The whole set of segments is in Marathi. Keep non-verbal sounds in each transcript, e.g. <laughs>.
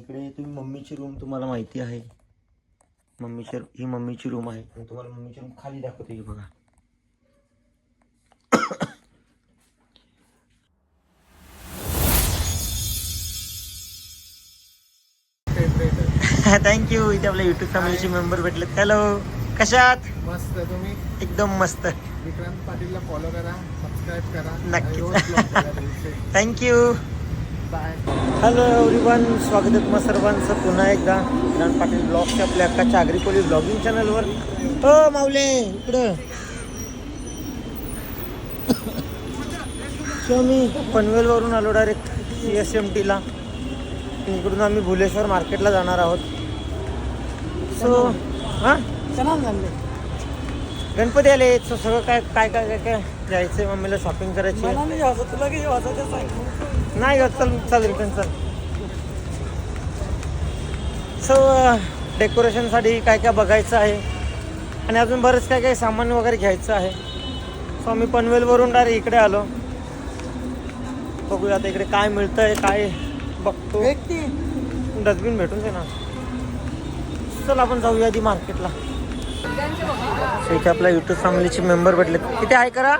इकडे तुम्ही मम्मीची रूम तुम्हाला माहिती आहे. मम्मीची ही मम्मीची रूम आहे. मी तुम्हाला मम्मीची रूम खाली दाखवते ही बघा. <laughs> थँक्यू इथे आपल्या युट्यूब फॅमिलीचे मेंबर भेटलेत. हॅलो कशात? मस्त. तुम्ही? एकदम मस्त. विक्रांत पाटीलला फॉलो करा सबस्क्राईब करा. नक्कीच. Thank you <laughs> bye. हॅलो एव्हरीवन स्वागत आहे तुम्हा सर्वांचं. पुन्हा एकदा किरण पाटील ब्लॉगच्या आपल्या अक्काच्या आग्रिकोली ब्लॉगिंग चॅनलवर. हो माऊले इकडं. सो मी पनवेलवरून आलो डायरेक्ट सी एस एम टीला इकडून आम्ही भुलेश्वर मार्केटला जाणार आहोत. सो हां? गणपती आले. सो सगळं काय काय काय काय काय? घ्यायचं मम्मीला शॉपिंग करायची आहे. नाही ग चल चल रिटर्न चल सो डेकोरेशनसाठी काय काय बघायचं आहे? आणि अजून बरंच काय काय सामान वगैरे घ्यायचं आहे. सो आम्ही पनवेलवरून डायरेक्ट इकडे आलो. बघूया आता इकडे काय मिळतंय काय बघतो. डस्टबिन भेटून दे ना चल आपण जाऊया आधी मार्केटला इथे आपल्या युट्यूब फॅमिलीचे मेंबर भेटले किती आहे करा?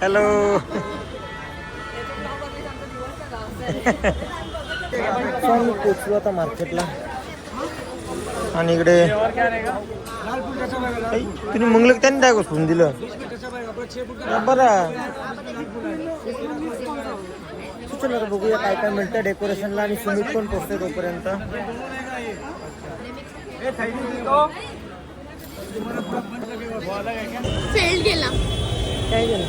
हॅलो आम्ही पोचलो आता मार्केटला. आणि इकडे तुम्ही मंगल त्यांनी काय घुसून दिलं? बरं. चला बघूया काय काय मिळतं डेकोरेशनला आणि सुमित पण पोचते तोपर्यंत. फेल गेला. काय झालं?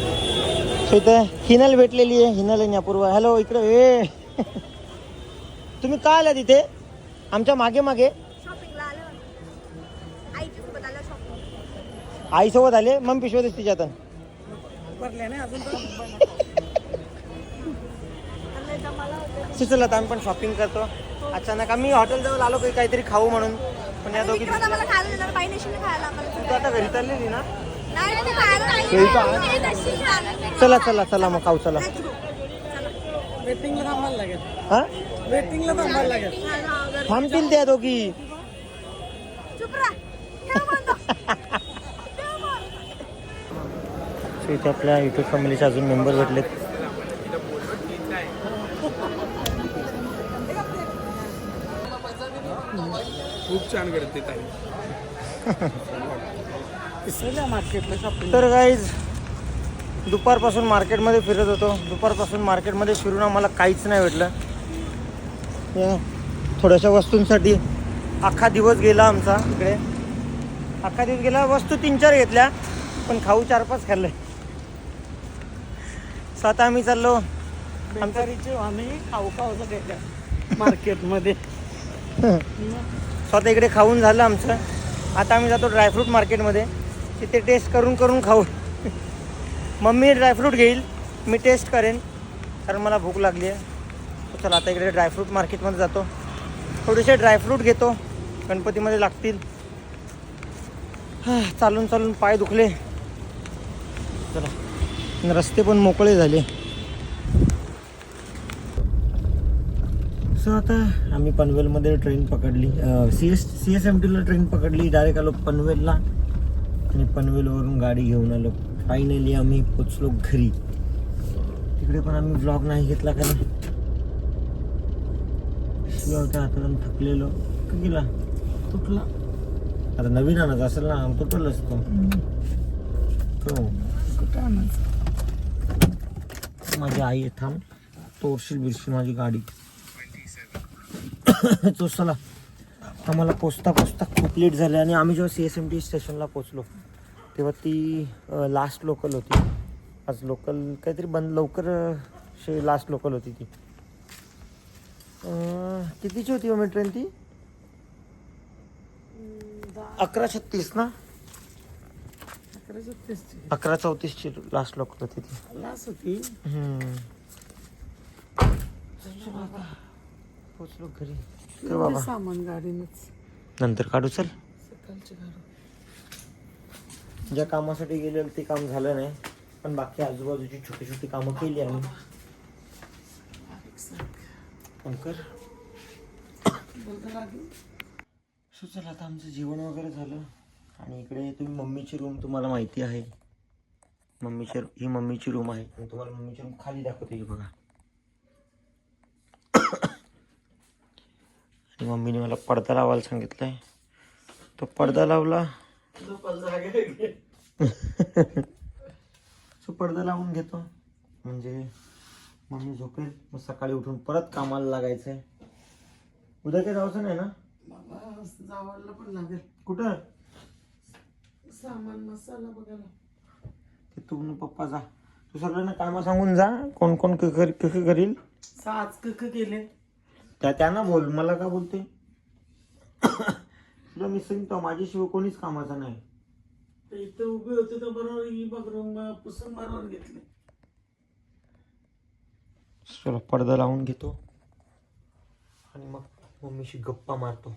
सो इथं हिनल भेटलेली आहे हिनल आणि अपूर्वा. हॅलो इकडे ए. तुम्ही का आल्या तिथे आमच्या मागे मागे. शॉपिंगला आलं. आईच्या सोबत आलं शॉपिंग आईसोबत आले मग पिशवत असते तिच्या आता सो चला आता आम्ही पण शॉपिंग करतो. अचानक आम्ही हॉटेल जवळ आलो काही काहीतरी खाऊ म्हणून. पण या दोघी तू आता घरी चाललेली ना? चला चला चला मग खाऊ चला. हा? वेटिंगला थांबायला लागेल. थांबतील त्या दोघी. चुप राहा. ठेव बंद. <laughs> ठेव बंद. सो इथे आपल्या युट्यूब फॅमिलीचे अजून मेंबर भेटलेत. खूप छान करते ताई. <laughs> मार्केटला शॉपिंग तर गाईज दुपारपासून मार्केटमध्ये फिरत होतो. दुपारपासून मार्केटमध्ये फिरून आम्हाला काहीच नाही भेटलं. थोड्याशा वस्तूंसाठी अख्खा दिवस गेला आमचा इकडे. अख्खा दिवस गेला वस्तू तीन चार घेतल्या पण खाऊ चार पाच खाल्ले. सो आता आम्ही चाललो. आम्ही खाऊ खाऊ घेतल्या मार्केटमध्ये सो आता इकडे खाऊन झालं आमचं. आता आम्ही जातो ड्रायफ्रूट मार्केटमध्ये तिथे टेस्ट करून करून खाऊ. मम्मी ड्रायफ्रूट घेईल मी टेस्ट करेन कारण मला भूक लागली आहे. चला आता इकडे ड्रायफ्रूट मार्केटमध्ये जातो. थोडेसे ड्रायफ्रूट घेतो गणपतीमध्ये लागतील. चालून चालून पाय दुखले. चला रस्ते पण मोकळे झाले. सो आता आम्ही पनवेलमध्ये ट्रेन पकडली. C S C S M टीला ट्रेन पकडली डायरेक्ट आलो पनवेलला. आणि पनवेलवरून गाडी घेऊन आलो. फायनली आम्ही पोचलो घरी. तिकडे पण आम्ही ब्लॉग नाही घेतला का नाही? शिवाय होत्या हातातून थकलेलो. गेला तुटला. आता नवीन आणत असेल ना तुटलंच तो. तो. कुठं आणायचं? माझी आई आहे थांब. तोरशील बिरशी माझी गाडी. <coughs> तो चला. आम्हाला पोचता पोचता खूप लेट झाले आणि आम्ही जेव्हा सी एस एम टी स्टेशनला पोचलो तेव्हा ती लास्ट लोकल होती. आज लोकल काहीतरी बंद लवकर लास्ट लोकल होती ती. कितीची होती मी ट्रेन ती? अकरा छत्तीस ना? अकराशे तीसची अकरा चौतीसची लास्ट लोकल होती ती. लास होती? हम्म. पोचलो घरी. तर बाबा. सामान गाडीनेच. नंतर काढू चल. सकाळची गाडी. ज्या कामासाठी गेलेलं ते काम झालं नाही पण बाकी आजूबाजूची छोटी छोटी कामं केली आम्ही. लागेल. सो चला आता आमचं जेवण वगैरे झालं. आणि इकडे तुम्ही मम्मीची रूम तुम्हाला माहिती आहे. मम्मीची ही मम्मीची रूम आहे. मी तुम्हाला मम्मीची रूम खाली दाखवते ही बघा. मम्मीने मला पडदा लावायला सांगितलंय. तो पडदा लावला. <laughs> सो पडदा लावून घेतो. म्हणजे मम्मी झोपेल. मग सकाळी उठून परत कामाला लागायचंय. उद्या काही जायचं नाही ना? जावायला पण लागेल. कुठं? सामान मसाला बघायला. ते तू न पप्पा जा. तू सगळ्यांना कामं सांगून जा. कोण कोण करील? साज कक केले. त्या त्यांना बोल मला का बोलते? तुला मी सांगतो माझ्याशिवाय कोणीच कामाचं नाही. तर इथे उभे होते तर बरोबर ही बघ रूम पुसून मारून घेतले. चला पडदा लावून घेतो. आणि मग मम्मीशी गप्पा मारतो.